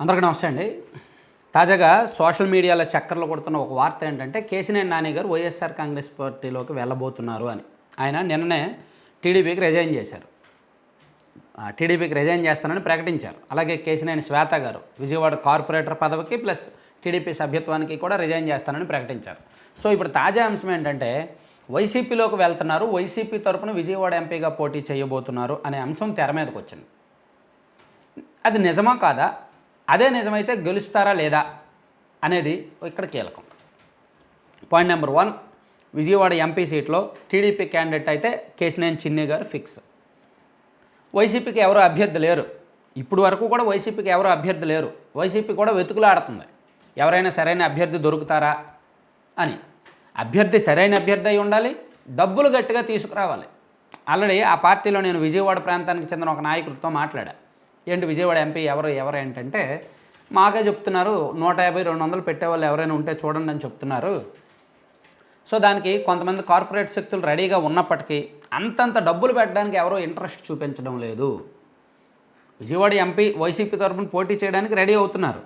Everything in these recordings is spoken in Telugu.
అందరికీ నమస్తే అండి. తాజాగా సోషల్ మీడియాలో చక్కర్లు కొడుతున్న ఒక వార్త ఏంటంటే కేసినేని నాని గారు వైఎస్ఆర్ కాంగ్రెస్ పార్టీలోకి వెళ్ళబోతున్నారు అని. ఆయన నిన్ననే టీడీపీకి రిజైన్ చేశారు. టీడీపీకి రిజైన్ చేస్తానని ప్రకటించారు. అలాగే కేసినేని శ్వేత గారు విజయవాడ కార్పొరేటర్ పదవికి ప్లస్ టీడీపీ సభ్యత్వానికి కూడా రిజైన్ చేస్తానని ప్రకటించారు. సో ఇప్పుడు తాజా అంశం ఏంటంటే వైసీపీలోకి వెళ్తున్నారు వైసీపీ తరపున విజయవాడ ఎంపీగా పోటీ చేయబోతున్నారు అనే అంశం తెర మీదకి వచ్చింది. అది నిజమా కాదా? అదే నిజమైతే గెలుస్తారా లేదా అనేది ఇక్కడ కీలకం. Point number one Vijayawada MP సీట్లో టీడీపీ క్యాండిడేట్ అయితే కేసినేని చిన్ని గారు ఫిక్స్ వైసీపీకి ఎవరు అభ్యర్థి లేరు? ఇప్పుడు వరకు కూడా వైసీపీకి ఎవరు అభ్యర్థి లేరు? వైసీపీ కూడా వెతుకులాడుతుంది. ఎవరైనా సరైన అభ్యర్థి దొరుకుతారా అని. అభ్యర్థి సరైన అభ్యర్థి అయి ఉండాలి డబ్బులు గట్టిగా తీసుకురావాలి. ఆల్రెడీ ఆ పార్టీలో నేను విజయవాడ ప్రాంతానికి చెందిన ఒక నాయకుడితో మాట్లాడా. ఏంటి విజయవాడ ఎంపీ ఎవరు ఎవరు ఏంటంటే మాకే చెప్తున్నారు నూట యాభై రెండు వందలు పెట్టేవాళ్ళు ఎవరైనా ఉంటే చూడండి అని చెప్తున్నారు. సో దానికి కొంతమంది కార్పొరేట్ శక్తులు రెడీగా ఉన్నప్పటికీ అంతంత డబ్బులు పెట్టడానికి ఎవరో ఇంట్రెస్ట్ చూపించడం లేదు. విజయవాడ ఎంపీ వైసీపీ తరఫున పోటీ చేయడానికి రెడీ అవుతున్నారు.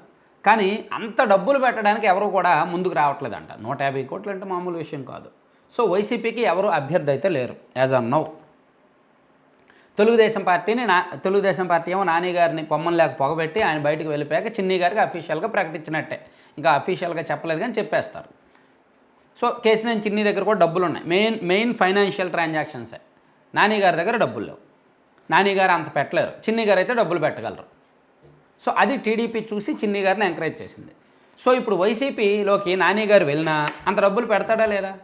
కానీ అంత డబ్బులు పెట్టడానికి ఎవరు కూడా ముందుకు రావట్లేదంట. నూట యాభై కోట్లు అంటే మామూలు విషయం కాదు. సో వైసీపీకి ఎవరు అభ్యర్థి అయితే లేరు యాజ్ ఆన్ నౌ. తెలుగుదేశం పార్టీని నా తెలుగుదేశం పార్టీ ఏమో నాని గారిని పొమ్మని లేక పొగబెట్టి ఆయన బయటకు వెళ్ళిపోయాక చిన్ని గారికి అఫీషియల్గా ప్రకటించినట్టే. ఇంకా అఫీషియల్గా చెప్పలేదు కానీ చెప్పేస్తారు. సో కేసినేని చిన్ని దగ్గర కూడా డబ్బులు ఉన్నాయి. మెయిన్ మెయిన్ ఫైనాన్షియల్ ట్రాన్సాక్షన్సే. నాని గారి దగ్గర డబ్బులు లేవు. నాని గారు అంత పెట్టలేరు. చిన్ని గారు అయితే డబ్బులు పెట్టగలరు. సో అది టీడీపీ చూసి చిన్ని గారిని ఎంకరేజ్ చేసింది. సో ఇప్పుడు వైసీపీలోకి నాని గారు వెళ్ళినా అంత డబ్బులు పెడతాడా లేదా?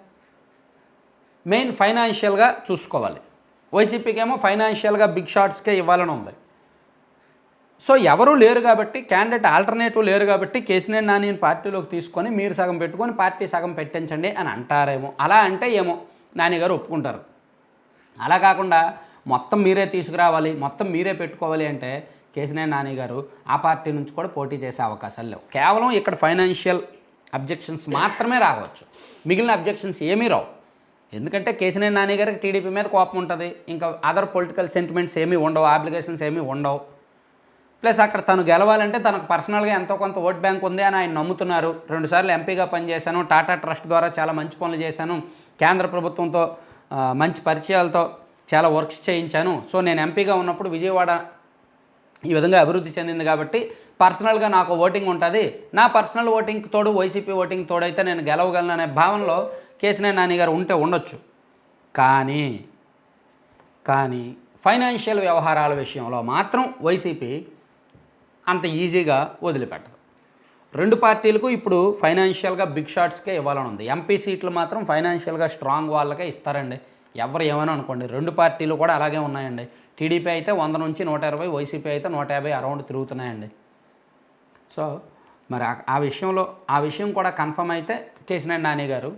మెయిన్ ఫైనాన్షియల్గా చూసుకోవాలి. వైసీపీకి ఏమో ఫైనాన్షియల్గా బిగ్ షాట్స్కే ఇవ్వాలని ఉంది. సో ఎవరు లేరు కాబట్టి క్యాండిడేట్ ఆల్టర్నేటివ్ లేరు కాబట్టి కేసీఆర్ నాని పార్టీలోకి తీసుకొని మీరు సగం పెట్టుకొని పార్టీ సగం పెట్టించండి అని అంటారేమో. అలా అంటే ఏమో నాని గారు ఒప్పుకుంటారు. అలా కాకుండా మొత్తం మీరే తీసుకురావాలి మొత్తం మీరే పెట్టుకోవాలి అంటే కేసీఆర్ నాని గారు ఆ పార్టీ నుంచి కూడా పోటీ చేసే అవకాశాలు లేవు. కేవలం ఇక్కడ ఫైనాన్షియల్ అబ్జెక్షన్స్ మాత్రమే రావచ్చు. మిగిలిన అబ్జెక్షన్స్ ఏమీ రావు. ఎందుకంటే కేసీఆర్ నాని గారికి టీడీపీ మీద కోపం ఉంటుంది. ఇంకా అదర్ పొలిటికల్ సెంటిమెంట్స్ ఏమీ ఉండవు అప్లికేషన్స్ ఏమీ ఉండవు. ప్లస్ అక్కడ తను గెలవాలంటే తనకు పర్సనల్గా ఎంతో కొంత ఓట్ బ్యాంక్ ఉంది అని ఆయన నమ్ముతున్నారు. రెండుసార్లు ఎంపీగా పనిచేశాను టాటా ట్రస్ట్ ద్వారా చాలా మంచి పనులు చేశాను కేంద్ర ప్రభుత్వంతో మంచి పరిచయాలతో చాలా వర్క్స్ చేయించాను. సో నేను ఎంపీగా ఉన్నప్పుడు విజయవాడ ఈ విధంగా అభివృద్ధి చెందింది కాబట్టి పర్సనల్గా నాకు ఓటింగ్ ఉంటుంది. నా పర్సనల్ ఓటింగ్ తోడు వైసీపీ ఓటింగ్ తోడైతే నేను గెలవగలను అనే భావనలో కేసీఆర్ నాని గారు ఉంటే ఉండొచ్చు. కానీ కానీ ఫైనాన్షియల్ వ్యవహారాల విషయంలో మాత్రం వైసీపీ అంత ఈజీగా వదిలిపెట్టదు. రెండు పార్టీలకు ఇప్పుడు ఫైనాన్షియల్గా బిగ్ షాట్స్కే ఇవ్వాలని ఉంది. ఎంపీ సీట్లు మాత్రం ఫైనాన్షియల్గా స్ట్రాంగ్ వాళ్ళకే ఇస్తారండి. ఎవరు ఏమైనా అనుకోండి. రెండు పార్టీలు కూడా అలాగే ఉన్నాయండి. టీడీపీ అయితే వంద నుంచి నూట ఇరవై వైసీపీ అయితే నూట యాభై అరౌండ్ తిరుగుతున్నాయండి. సో మరి ఆ- విషయంలో ఆ విషయం కూడా కన్ఫర్మ్ అయితే కేసినేని నాని గారు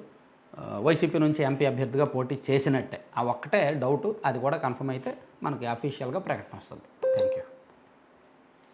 వైసీపీ నుంచి ఎంపీ అభ్యర్థిగా పోటీ చేసినట్టే. ఆ ఒక్కటే డౌట్ అది కూడా కన్ఫర్మ్ అయితే మనకి అఫీషియల్గా ప్రకటన వస్తుంది. Thank you